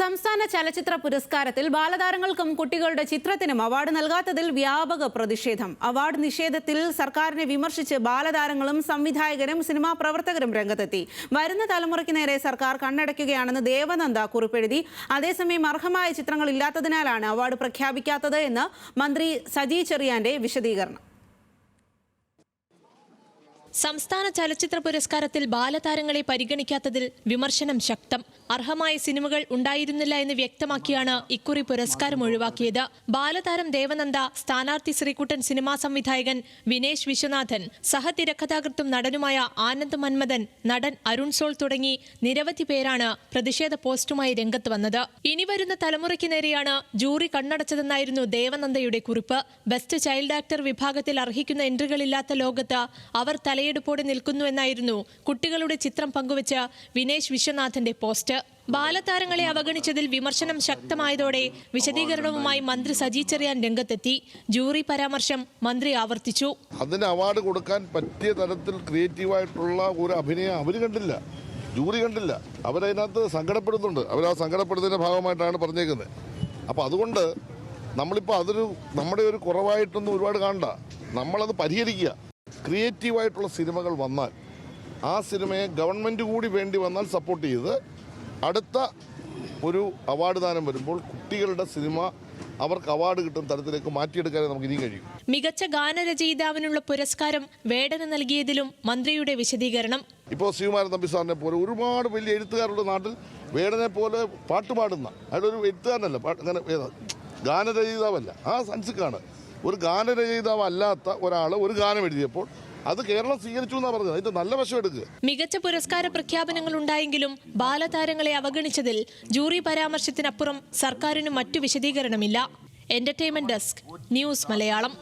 സംസ്ഥാന ചലച്ചിത്ര പുരസ്കാരത്തിൽ ബാലതാരങ്ങൾക്കും കുട്ടികളുടെ ചിത്രത്തിനും അവാർഡ് നൽകാത്തതിൽ വ്യാപക പ്രതിഷേധം. അവാർഡ് നിഷേധത്തിൽ സർക്കാരിനെ വിമർശിച്ച് ബാലതാരങ്ങളും സംവിധായകരും സിനിമാ പ്രവർത്തകരും രംഗത്തെത്തി. വരുന്ന തലമുറയ്ക്ക് നേരെ സർക്കാർ കണ്ണടയ്ക്കുകയാണെന്ന് ദേവനന്ദ കുറിപ്പെഴുതി. അതേസമയം അർഹമായ ചിത്രങ്ങൾ ഇല്ലാത്തതിനാലാണ് അവാർഡ് പ്രഖ്യാപിക്കാത്തത് എന്ന് മന്ത്രി സജി ചെറിയാന്റെ വിശദീകരണം. സംസ്ഥാന ചലച്ചിത്ര പുരസ്കാരത്തിൽ ബാലതാരങ്ങളെ പരിഗണിക്കാത്തതിൽ വിമർശനം ശക്തം. അർഹമായ സിനിമകൾ ഉണ്ടായിരുന്നില്ല എന്ന് വ്യക്തമാക്കിയാണ് ഇക്കുറി പുരസ്കാരം ഒഴിവാക്കിയത്. ബാലതാരം ദേവനന്ദ സ്ഥാനാർത്ഥി ശ്രീകുട്ടൻ സിനിമാ സംവിധായകൻ വിനേഷ് വിശ്വനാഥൻ സഹതിരക്കഥാകൃത്തും നടനുമായ ആനന്ദ് മന്മഥൻ നടൻ അരുൺ സോൾ തുടങ്ങി നിരവധി പേരാണ് പ്രതിഷേധ പോസ്റ്റുമായി രംഗത്ത് വന്നത്. ഇനി വരുന്ന തലമുറയ്ക്ക് നേരെയാണ് ജൂറി കണ്ണടച്ചതെന്നായിരുന്നു ദേവനന്ദയുടെ കുറിപ്പ്. ബെസ്റ്റ് ചൈൽഡ് ആക്ടർ വിഭാഗത്തിൽ അർഹിക്കുന്ന എൻട്രികളില്ലാത്ത ലോകത്ത് അവർ തലയെടുപ്പോടെ നിൽക്കുന്നുവെന്നായിരുന്നു കുട്ടികളുടെ ചിത്രം പങ്കുവച്ച് വിനേഷ് വിശ്വനാഥന്റെ പോസ്റ്റ്. ബാലതാരങ്ങളെ അവഗണിച്ചതിൽ വിമർശനം ശക്തമായതോടെ വിശദീകരണവുമായി മന്ത്രി സജി ചെറിയാൻ രംഗത്തെത്തി. ജൂറി പരാമർശം മന്ത്രി ആവർത്തിച്ചു. അതിന് അവാർഡ് കൊടുക്കാൻ പറ്റിയ തരത്തിൽ ക്രിയേറ്റീവായിട്ടുള്ള ഒരു അഭിനയം അവർ കണ്ടില്ല. ജൂറി കണ്ടില്ല. അവരതിനകത്ത് സങ്കടപ്പെടുന്നുണ്ട്. അവർ ആ സങ്കടപ്പെടുന്നതിന്റെ ഭാഗമായിട്ടാണ് പറഞ്ഞേക്കുന്നത്. അപ്പോൾ അതുകൊണ്ട് നമ്മളിപ്പോ അതൊരു നമ്മുടെ ഒരു കുറവായിട്ടൊന്നും ഒരുപാട് കാണണ്ട. നമ്മളത് പരിഹരിക്കുക. ക്രിയേറ്റീവായിട്ടുള്ള സിനിമകൾ വന്നാൽ ആ സിനിമയെ ഗവൺമെന്റ് കൂടി വേണ്ടി വന്നാൽ സപ്പോർട്ട് ചെയ്ത് അടുത്ത ഒരു അവാർഡ് ദാനം വരുമ്പോൾ കുട്ടികളുടെ സിനിമ അവർക്ക് അവാർഡ് കിട്ടും തരത്തിലേക്ക് മാറ്റിയെടുക്കാനേ നമുക്ക് ഇനിയും കഴിയും. മികച്ച ഗാനരചയിതാവിനുള്ള പുരസ്കാരം വേടന് നൽകിയതിലും മന്ത്രിയുടെ വിശദീകരണം. ഇപ്പോൾ ശ്രീകുമാരൻ തമ്പി സാറിനെ പോലെ ഒരുപാട് വലിയ എഴുത്തുകാരുടെ നാട്ടിൽ വേടനെ പോലെ പാട്ട് പാടുന്ന അയാളൊരു എഴുത്തുകാരനല്ല അങ്ങനെ ഗാനരചയിതാവല്ല ആ സൻസിക്കാണ്. ഒരു ഗാനരചയിതാവ് അല്ലാത്ത ഒരാൾ ഒരു ഗാനം എഴുതിയപ്പോൾ അത് കേരളം സ്വീകരിച്ചു എന്നാ പറഞ്ഞത്. അതിന്റെ നല്ല വശം എടുക്കുക മികച്ച പുരസ്കാര പ്രഖ്യാപനങ്ങൾ ഉണ്ടായെങ്കിലും ബാലതാരങ്ങളെ അവഗണിച്ചതിൽ ജൂറി പരാമർശത്തിനപ്പുറം സർക്കാരിന് മറ്റു വിശദീകരണമില്ല. Entertainment desk news Malayalam